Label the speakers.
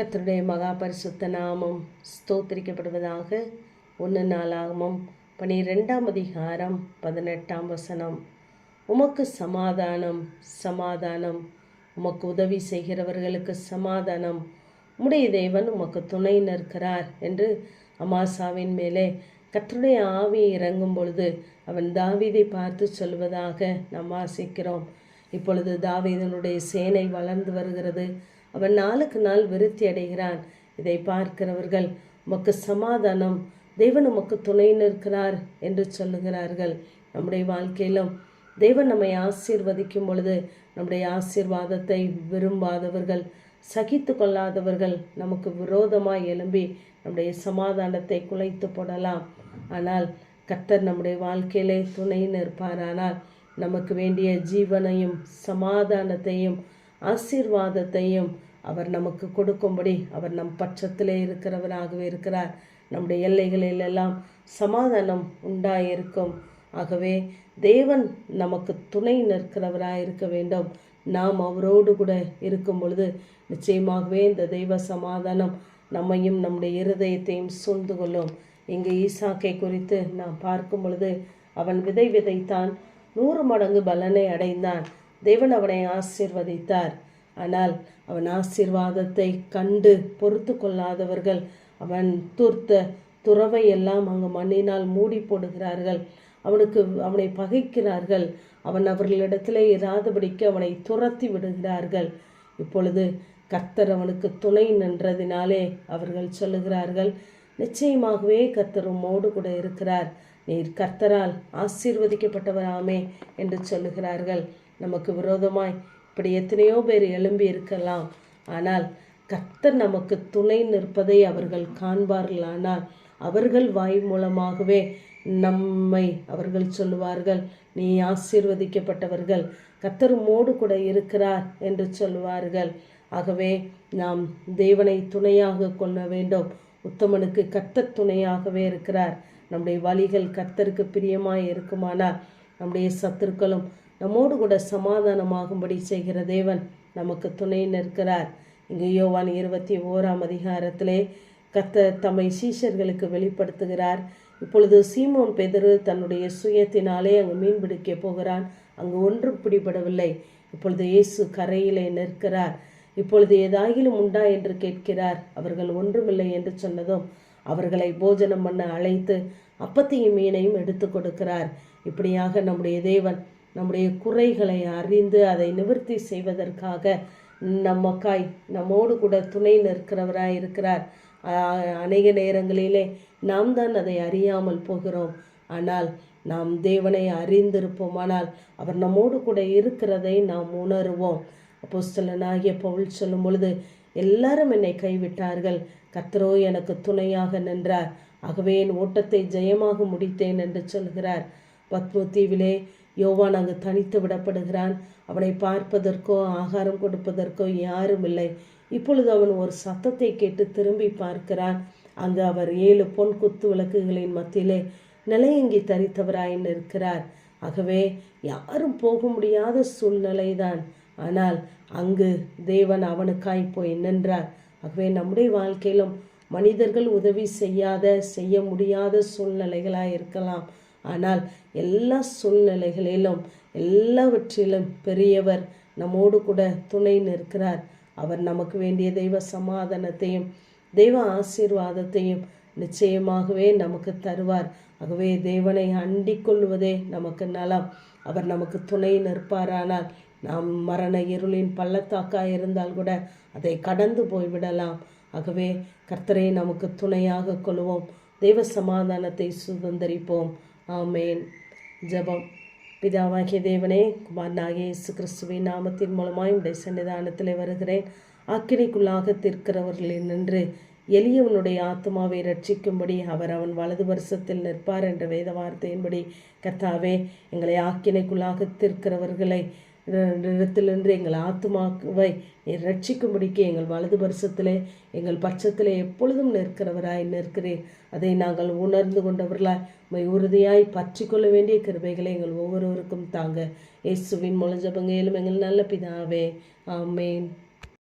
Speaker 1: கத்தருடைய மகா பரிசுத்த நாமம் ஸ்தோத்திரிக்கப்படுவதாக ஒன்று நாளாகமும் பனிரெண்டாம் அதிகாரம் பதினெட்டாம் வசனம். உமக்கு சமாதானம் சமாதானம். உமக்கு உதவி செய்கிறவர்களுக்கு சமாதானம். உம்முடைய தேவன் உமக்கு துணை நிற்கிறார் என்று அமாசாவின் மேலே கத்தருடைய ஆவி இறங்கும் பொழுது அவன் தாவீதை பார்த்து சொல்வதாக நாம் வாசிக்கிறோம். இப்பொழுது தாவீதனுடைய சேனை வளர்ந்து வருகிறது. அவன் நாளுக்கு நாள் விருத்தி அடைகிறான். இதை பார்க்கிறவர்கள் உமக்கு சமாதானம். தேவன் உமக்கு துணை நிற்கிறார் என்று சொல்லுகிறார்கள். நம்முடைய வாழ்க்கையிலும் தேவன் நம்மை ஆசீர்வதிக்கும் பொழுது நம்முடைய ஆசீர்வாதத்தை விரும்பாதவர்கள் சகித்து கொள்ளாதவர்கள் நமக்கு விரோதமாக எழும்பி நம்முடைய சமாதானத்தை குலைத்து போடலாம். ஆனால் கர்த்தர் நம்முடைய வாழ்க்கையிலே துணை நிற்பாரானால் நமக்கு வேண்டிய ஜீவனையும் சமாதானத்தையும் ஆசீர்வாதத்தையும் அவர் நமக்கு கொடுக்கும்படி அவர் நம் பட்சத்திலே இருக்கிறவராகவே இருக்கிறார். நம்முடைய எல்லைகளில் எல்லாம் சமாதானம் உண்டாயிருக்கும். ஆகவே தேவன் நமக்கு துணை நிற்கிறவராக இருக்க வேண்டும். நாம் அவரோடு கூட இருக்கும் பொழுது நிச்சயமாகவே இந்த தெய்வ சமாதானம் நம்மையும் நம்முடைய இருதயத்தையும் சூழ்ந்து கொள்ளும். இங்கு ஈசாக்கை குறித்து நாம் பார்க்கும் பொழுது அவன் விதை விதைத்தான் நூறு மடங்கு பலனை அடைந்தான். தேவன் அவனை ஆசீர்வதித்தார். ஆனால் அவன் ஆசீர்வாதத்தை கண்டு பொறுத்து கொள்ளாதவர்கள் அவன் தூர்த்த துறவை எல்லாம் அங்கு மண்ணினால் மூடி போடுகிறார்கள். அவனுக்கு அவனை பகைக்கிறார்கள். அவன் அவர்களிடத்திலே இராதபடிக்கு அவனை துரத்தி விடுகிறார்கள். இப்பொழுது கர்த்தர் அவனுக்கு துணை நின்றதினாலே அவர்கள் சொல்லுகிறார்கள் நிச்சயமாகவே கர்த்தர் உம்மோடு கூட இருக்கிறார். நீர் கர்த்தரால் ஆசீர்வதிக்கப்பட்டவராமே என்று சொல்லுகிறார்கள். நமக்கு விரோதமாய் இப்படி எத்தனையோ பேர் எழும்பி இருக்கலாம். ஆனால் கர்த்தர் நமக்கு துணை நிற்பதை அவர்கள் காண்பார்கள். ஆனால் அவர்கள் வாய் மூலமாகவே நம்மை அவர்கள் சொல்லுவார்கள். நீ ஆசீர்வதிக்கப்பட்டவர்கள் கர்த்தர் மோடு கூட இருக்கிறார் என்று சொல்லுவார்கள். ஆகவே நாம் தேவனை துணையாக கொள்ள வேண்டும். உத்தமனுக்கு கர்த்தர் துணையாகவே இருக்கிறார். நம்முடைய வழிகள் கர்த்தருக்கு பிரியமாய் இருக்குமானால் நம்முடைய சத்துருக்களும் நம்மோடு கூட சமாதானமாகும்படி செய்கிற தேவன் நமக்கு துணை நிற்கிறார். இங்கு யோவான் இருபத்தி ஓராம் அதிகாரத்திலே கத்த தம்மை சீஷர்களுக்கு வெளிப்படுத்துகிறார். இப்பொழுது சீமோன் பெதரு தன்னுடைய சுயத்தினாலே அங்கு மீன் பிடிக்க போகிறான். அங்கு ஒன்றும் பிடிபடவில்லை. இப்பொழுது இயேசு கரையிலே நிற்கிறார். இப்பொழுது ஏதாயிலும் உண்டா என்று கேட்கிறார். அவர்கள் ஒன்றுமில்லை என்று சொன்னதும் அவர்களை போஜனம் பண்ண அழைத்து அப்பத்தையும் மீனையும் எடுத்து கொடுக்கிறார். இப்படியாக நம்முடைய தேவன் நம்முடைய குறைகளை அறிந்து அதை நிவர்த்தி செய்வதற்காக நமக்காய் நம்மோடு கூட துணை நிற்கிறவராய் இருக்கிறார். அநேக நேரங்களிலே நாம் தான் அதை அறியாமல் போகிறோம். ஆனால் நாம் தேவனை அறிந்திருப்போமானால் அவர் நம்மோடு கூட இருக்கிறதை நாம் உணருவோம். அப்போஸ்தலனாகிய பவுல் சொல்லும் பொழுது எல்லாரும் என்னை கைவிட்டார்கள். கத்தரோ எனக்கு துணையாக நின்றார். ஆகவே என் ஓட்டத்தை ஜெயமாக முடித்தேன் என்று சொல்கிறார். பத்மு தீவிலே யோவான் அங்கு தனித்து விடப்படுகிறான். அவனை பார்ப்பதற்கோ ஆகாரம் கொடுப்பதற்கோ யாரும் இல்லை. இப்பொழுது அவன் ஒரு சத்தத்தை கேட்டு திரும்பி பார்க்கிறான். அங்கு அவர் ஏழு பொன் குத்து விளக்குகளின் மத்தியிலே நிலையங்கி தரித்தவராய் நிற்கிறார். ஆகவே யாரும் போக முடியாத சூழ்நிலைதான். ஆனால் அங்கு தேவன் அவனுக்காய் போய் நின்றார். ஆகவே நம்முடைய வாழ்க்கையிலும் மனிதர்கள் உதவி செய்யாத செய்ய முடியாத சூழ்நிலைகளாக இருக்கலாம். ஆனால் எல்லா சூழ்நிலைகளிலும் எல்லாவற்றிலும் பெரியவர் நம்மோடு கூட துணை நிற்கிறார். அவர் நமக்கு வேண்டிய தெய்வ சமாதானத்தையும் தெய்வ ஆசீர்வாதத்தையும் நிச்சயமாகவே நமக்கு தருவார். ஆகவே தேவனை அண்டிக் கொள்வதே நமக்கு நலம். அவர் நமக்கு துணை நிற்பாரானால் நாம் மரண இருளின் பள்ளத்தாக்காக இருந்தால் கூட அதை கடந்து போய்விடலாம். ஆகவே கர்த்தரை நமக்கு துணையாக கொள்வோம். தெய்வ சமாதானத்தை சுதந்திரிப்போம். ஆமேன். ஜபம். பிதாவாகிய தேவனே குமாரனாகிய இயேசு கிறிஸ்துவின் நாமத்தின் மூலமாய் இந்த சன்னிதானத்தில் வருகிறேன். அக்கினிக்குள்ளாக தீர்க்கிறவர்களில் நின்று எளியவனுடைய ஆத்மாவை ரட்சிக்கும்படி அவர் அவன் வலது வருஷத்தில் நிற்பார் என்ற வேத வார்த்தையின்படி கர்த்தாவே எங்களை ஆக்கினைக்குள்ளாக திற்கிறவர்களை இடத்திலிருந்து எங்கள் ஆத்துமாவை ரட்சிக்கும்படிக்கு எங்கள் வலது பரிசத்திலே எங்கள் பட்சத்திலே எப்பொழுதும் நிற்கிறவராய் நிற்கிறேன் அதை நாங்கள் உணர்ந்து கொண்டவர்களாய் மை உறுதியாய் பற்றி கொள்ள வேண்டிய கிருபைகளை எங்கள் ஒவ்வொருவருக்கும் தாங்க. இயேசுவின் முழஞ்சபங்கையிலும் எங்கள் நல்ல பிதாவே ஆமேன்.